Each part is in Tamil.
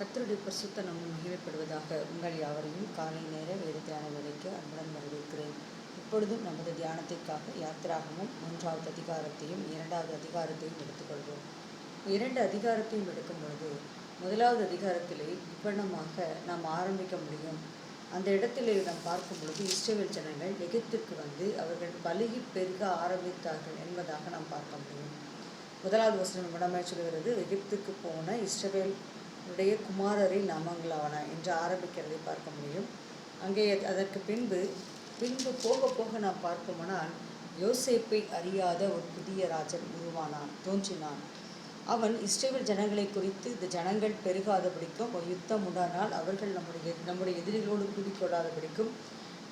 கத்தருடைய பரிசுத்த நம்ம மகிமைப்படுவதாக உங்கள் யாவரையும் காலை நேர வேத தியான வேலைக்கு அன்புடன் வரவேற்கிறேன். இப்பொழுதும் நமது தியானத்திற்காக யாத்திராகமும் மூன்றாவது அதிகாரத்தையும் இரண்டாவது அதிகாரத்தையும் எடுத்துக்கொள்வோம். இரண்டு அதிகாரத்தையும் எடுக்கும் பொழுது முதலாவது அதிகாரத்திலே இவ்வண்ணமாக நாம் ஆரம்பிக்க முடியும். அந்த இடத்திலே நாம் பார்க்கும் பொழுது இஸ்ரேல் ஜனங்கள் எகிப்திற்கு வந்து அவர்கள் பலகி பெருக ஆரம்பித்தார்கள் என்பதாக நாம் பார்க்க முடியும். முதலாவது வசனம் விடமே சொல்கிறது எகிப்துக்கு போன இஸ்ரேல் உடைய குமாரரின் நாமங்களாவன என்று ஆரம்பிக்கிறதை பார்க்க முடியும். அங்கே அதற்கு பின்பு பின்பு போக போக நாம் பார்ப்போமானால் யோசேப்பை அறியாத ஒரு புதிய ராஜன் உருவானான் தோன்றினான். அவன் இஸ்ரேல் ஜனங்களை குறித்து இந்த ஜனங்கள் பெருகாதபடிக்கும் ஒரு யுத்தம் உண்டானால் அவர்கள் நம்முடைய நம்முடைய எதிரிகளோடு கூடிக்கொள்ளாதபடிக்கும்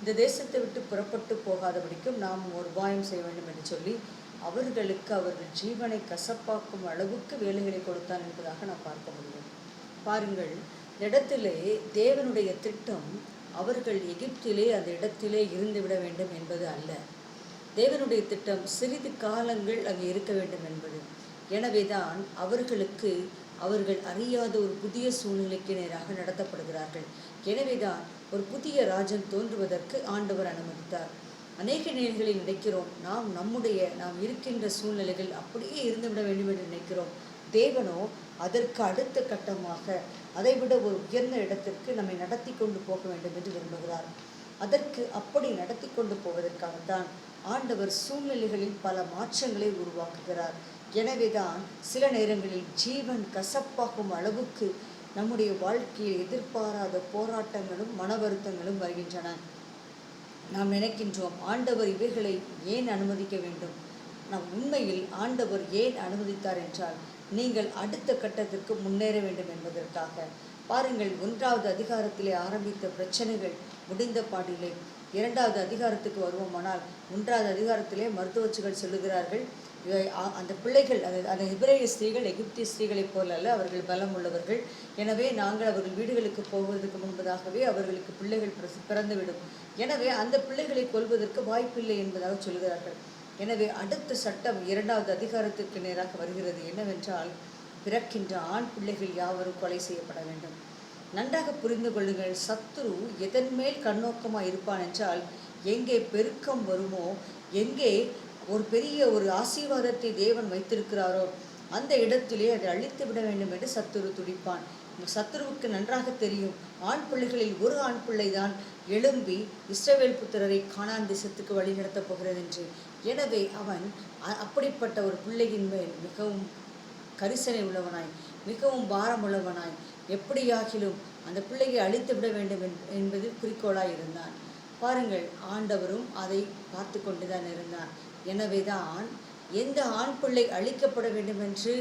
இந்த தேசத்தை விட்டு புறப்பட்டு போகாதபடிக்கும் நாம் ஒரு உபாயம் செய்ய வேண்டும் என்று சொல்லி அவர்களுக்கு அவர்கள் ஜீவனை கசப்பாக்கும் அளவுக்கு வேலைகளை கொடுத்தான் என்பதாக நாம் பார்க்க முடியும். பாருங்கள் இடத்திலே தேவனுடைய திட்டம் அவர்கள் எகிப்திலே அந்த இடத்திலே இருந்து விட வேண்டும் என்பது அல்ல. தேவனுடைய திட்டம் சிறிது காலங்கள் அங்கே இருக்க வேண்டும் என்பது. எனவேதான் அவர்களுக்கு அவர்கள் அறியாத ஒரு புதிய சூழ்நிலைக்கு நேராக நடத்தப்படுகிறார்கள். எனவேதான் ஒரு புதிய ராஜன் தோன்றுவதற்கு ஆண்டவர் அனுமதித்தார். அநேக நேர்களில் நினைக்கிறோம் நாம் நம்முடைய நாம் இருக்கின்ற சூழ்நிலைகள் அப்படியே இருந்துவிட வேண்டும் என்று நினைக்கிறோம். தேவனோ அதற்கு அடுத்த கட்டமாக அதைவிட ஒரு உயர்ந்த இடத்திற்கு நம்மை நடத்தி கொண்டு போக வேண்டும் என்று விரும்புகிறார். அதற்கு அப்படி நடத்தி கொண்டு போவதற்காகத்தான் ஆண்டவர் சூழ்நிலைகளில் பல மாற்றங்களை உருவாக்குகிறார். எனவேதான் சில நேரங்களில் ஜீவன் கசப்பாகும் அளவுக்கு நம்முடைய வாழ்க்கையில் எதிர்பாராத போராட்டங்களும் மன வருத்தங்களும் வருகின்றன. நாம் நினைக்கின்றோம் ஆண்டவர் இவைகளை ஏன் அனுமதிக்க வேண்டும்? நம் உண்மையில் ஆண்டவர் ஏன் அனுமதித்தார் என்றால் நீங்கள் அடுத்த கட்டத்திற்கு முன்னேற வேண்டும் என்பதற்காக. பாருங்கள் ஒன்றாவது அதிகாரத்திலே ஆரம்பித்த பிரச்சனைகள் முடிந்த பாடிலே. இரண்டாவது அதிகாரத்துக்கு வருவோமானால் ஒன்றாவது அதிகாரத்திலே மருத்துவச்சிகள் சொல்லுகிறார்கள் அந்த பிள்ளைகள் அது அந்த இப்ரேய ஸ்திரீகள் எகிப்திய ஸ்திரீகளைப் போல அல்ல அவர்கள் பலம் உள்ளவர்கள். எனவே நாங்கள் அவர்கள் வீடுகளுக்கு போவதற்கு முன்பதாகவே அவர்களுக்கு பிள்ளைகள் பிறந்துவிடும். எனவே அந்த பிள்ளைகளை கொல்வதற்கு வாய்ப்பில்லை என்பதாக சொல்கிறார்கள் எனவே அடுத்த சட்டம் இரண்டாவது அதிகாரத்திற்கு நேராக வருகிறது. என்னவென்றால் பிறக்கின்ற ஆண் பிள்ளைகள் யாவரும் கொலை செய்யப்பட வேண்டும். நன்றாக புரிந்து கொள்ளுங்கள் சத்துரு எதன் மேல் கண்ணோக்கமாக இருப்பான் என்றால் எங்கே பெருக்கம் வருமோ எங்கே ஒரு பெரிய ஒரு ஆசீர்வாதத்தை தேவன் வைத்திருக்கிறாரோ அந்த இடத்திலே அதை அழித்து விட வேண்டும் என்று சத்துரு துடிப்பான். சத்துருவுக்கு நன்றாக தெரியும் ஆண் பிள்ளைகளில் ஒரு ஆண் பிள்ளைதான் எழும்பி இஸ்ரவேல் புத்திரரை காணான் தேசத்துக்கு வழிநடத்தப் போகிறது என்று. எனவே அவன் அப்படிப்பட்ட ஒரு பிள்ளையின் மேல் மிகவும் கரிசனை உள்ளவனாய் மிகவும் பாரமுள்ளவனாய் எப்படியாகிலும் அந்த பிள்ளையை அழித்து விட வேண்டும் என்பது குறிக்கோளாய் இருந்தான். பாருங்கள் ஆண்டவரும் அதை பார்த்து கொண்டுதான் இருந்தான் எனவேதான் எந்த ஆண் பிள்ளை அழிக்கப்பட வேண்டும் என்று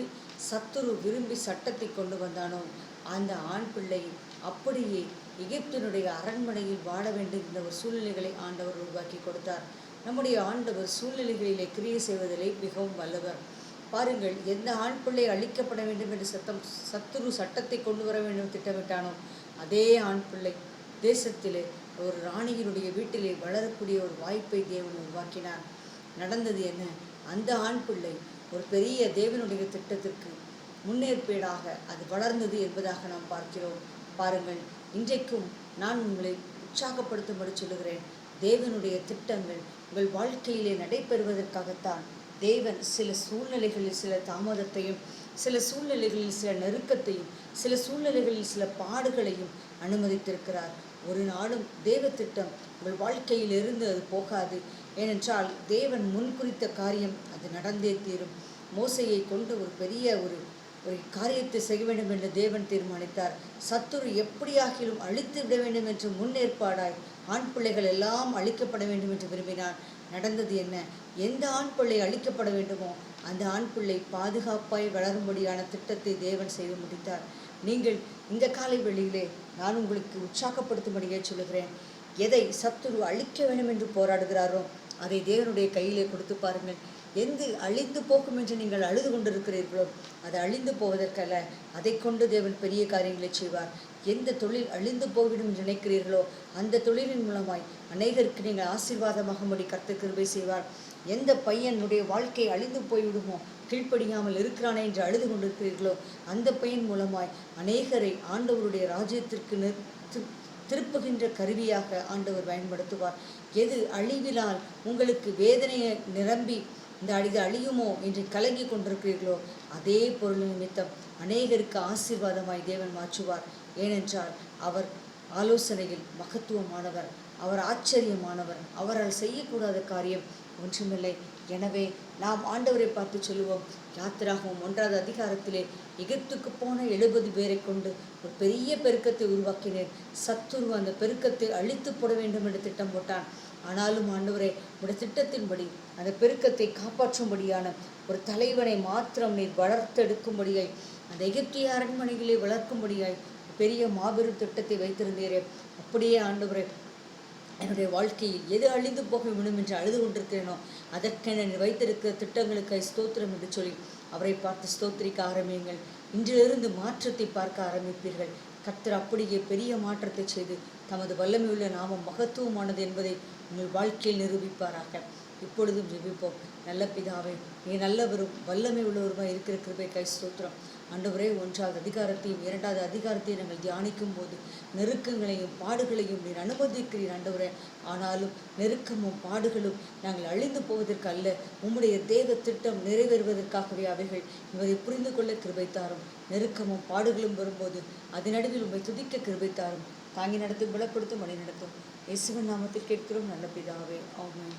சத்துரு விரும்பி சட்டத்தை கொண்டு வந்தானோ அந்த ஆண் பிள்ளை அப்படியே எகிப்தினுடைய அரண்மனையில் வாழ வேண்டும் என்ற ஒரு சூழ்நிலைகளை ஆண்டவர் உருவாக்கி கொடுத்தார். நம்முடைய ஆண்டவர் சூழ்நிலைகளிலே கிரியை செய்வதிலே மிகவும் வல்லவர். பாருங்கள் எந்த ஆண் பிள்ளை அழிக்கப்பட வேண்டும் என்று சத்தம் சத்துரு சட்டத்தை கொண்டு வர வேண்டும் திட்டமிட்டானோ அதே ஆண் பிள்ளை தேசத்திலே ஒரு ராணியினுடைய வீட்டிலே வளரக்கூடிய ஒரு வாய்ப்பை தேவன் உருவாக்கினார். நடந்தது என்ன? அந்த ஆண் பிள்ளை ஒரு பெரிய தேவனுடைய திட்டத்திற்கு முன்னேற்பீடாக அது வளர்ந்தது என்பதாக நாம் பார்க்கிறோம். பாருங்கள் இன்றைக்கும் நான் உங்களை உற்சாகப்படுத்தும்படி சொல்லுகிறேன். தேவனுடைய திட்டங்கள் உங்கள் வாழ்க்கையிலே நடைபெறுவதற்காகத்தான். தேவன் சில சூழ்நிலைகளில் சில தாமதத்தையும் சில சூழ்நிலைகளில் சில நெருக்கத்தையும் சில சூழ்நிலைகளில் சில பாடுகளையும் அனுமதித்திருக்கிறார். ஒரு நாளும் தேவ திட்டம் உங்கள் வாழ்க்கையில் இருந்து அது போகாது. ஏனென்றால் தேவன் முன்குறித்த காரியம் அது நடந்தே தீரும். மோசையை கொண்டு ஒரு பெரிய ஒரு ஒரு காரியத்தை செய்ய வேண்டும் என்று தேவன் தீர்மானித்தார். சத்துரு எப்படியாகிலும் அழித்து விட வேண்டும் என்று முன்னேற்பாடாய் ஆண் பிள்ளைகள் எல்லாம் அழிக்கப்பட வேண்டும் என்று விரும்பினான் நடந்தது என்ன? எந்த ஆண் பிள்ளை அழிக்கப்பட வேண்டுமோ அந்த ஆண் பிள்ளை பாதுகாப்பாய் வளரும்படியான திட்டத்தை தேவன் செய்து முடித்தார். நீங்கள் இந்த காலை வெளியிலே நான் உங்களுக்கு உற்சாகப்படுத்தும்படியே சொல்லுகிறேன். எதை சத்துரு அழிக்க வேண்டும் என்று போராடுகிறாரோ அதை தேவனுடைய கையிலே கொடுத்து பாருங்கள். எங்கு அழிந்து போகும் என்று நீங்கள் அழுது கொண்டிருக்கிறீர்களோ அது அழிந்து போவதற்கல்ல. அதை கொண்டு தேவன் பெரிய காரியங்களை செய்வார். எந்த தொழில் அழிந்து போய்விடும் என்று நினைக்கிறீர்களோ அந்த தொழிலின் மூலமாய் அநேகருக்கு நீங்கள் ஆசீர்வாதமாகும்படி கர்த்த கிருபை செய்வார். எந்த பையனுடைய வாழ்க்கை அழிந்து போய்விடுமோ கீழ்ப்படியாமல் இருக்கிறானே என்று அழுது கொண்டிருக்கிறீர்களோ அந்த பையன் மூலமாய் அநேகரை ஆண்டவருடைய ராஜ்யத்திற்கு திரு- திருப்புகின்ற கருவியாக ஆண்டவர் பயன்படுத்துவார். எது அழிவினால் உங்களுக்கு வேதனையை நிரம்பி இந்த அழிது அழியுமோ என்று கலங்கி கொண்டிருக்கிறீர்களோ அதே பொருள் நிமித்தம் அநேகருக்கு ஆசீர்வாதமாய் தேவன் மாற்றுவார். ஏனென்றால் அவர் ஆலோசனையில் மகத்துவமானவர் அவர் ஆச்சரியமானவர் அவரால் செய்யக்கூடாத காரியம் ஒன்றுமில்லை. எனவே நாம் ஆண்டவரை பார்த்து சொல்லுவோம் யாத்திராகவும் ஒன்றாவது அதிகாரத்திலே எகிப்துக்கு போன எழுபது பேரை கொண்டு ஒரு பெரிய பெருக்கத்தை உருவாக்கினேன். சத்துரு அந்த பெருக்கத்தை அழித்து போட வேண்டும் என்று திட்டம் போட்டான். ஆனாலும் ஆண்டவரே உடைய திட்டத்தின்படி அந்த பெருக்கத்தை காப்பாற்றும்படியான ஒரு தலைவனை மாத்திரம் நீர் வளர்த்தெடுக்கும்படியாய் அந்த எகிப்திய அரண்மனைகளை வளர்க்கும்படியாய் பெரிய மாபெரும் திட்டத்தை வைத்திருந்தீரே. அப்படியே ஆண்டவரே என்னுடைய வாழ்க்கையில் எது அழிந்து போக வேண்டும் என்று அழுது கொண்டிருக்கிறேனோ அதற்கென வைத்திருக்க வைத்திருக்கிற திட்டங்களுக்கு ஸ்தோத்திரம் என்று சொல்லி அவரை பார்த்து ஸ்தோத்திரிக்க ஆரம்பியுங்கள். இன்றிலிருந்து மாற்றத்தை பார்க்க ஆரம்பிப்பீர்கள். கர்த்தர் அப்படியே பெரிய மாற்றத்தை செய்து தமது வல்லமையுள்ள நாமம் மகத்துவமானது என்பதை உங்கள் வாழ்க்கையில் நிரூபிப்பாராக. இப்பொழுதும் ஜெபிப்போம். நல்ல பிதாவை நீ நல்லவரும் வல்லமை உள்ளவருமாய் இருக்கிற கிருபை கை ஸ்தோத்திரம். ஆண்டவரே ஒன்றாவது அதிகாரத்தையும் இரண்டாவது அதிகாரத்தையும் நாங்கள் தியானிக்கும் போது நெருக்கங்களையும் பாடுகளையும் நீர் அனுமதிக்கிறீர் ஆண்டவரே. ஆனாலும் நெருக்கமும் பாடுகளும் நாங்கள் அழிந்து போவதற்கு அல்ல உம்முடைய தேவ திட்டம் நிறைவேறுவதற்காகவே அவைகள் இவரை புரிந்து கொள்ள கிருபை தாரும் நெருக்கமும் பாடுகளும் வரும்போது அதனடுவில் உண்மை உம்மை துதிக்க கிருபை தாரும் தாங்கி நடத்தும் பலப்படுத்தும் வழி நடத்தும். இயேசுவின் நாமத்தில் கேட்கிறோம் நல்ல பிதாவே. ஆமாம்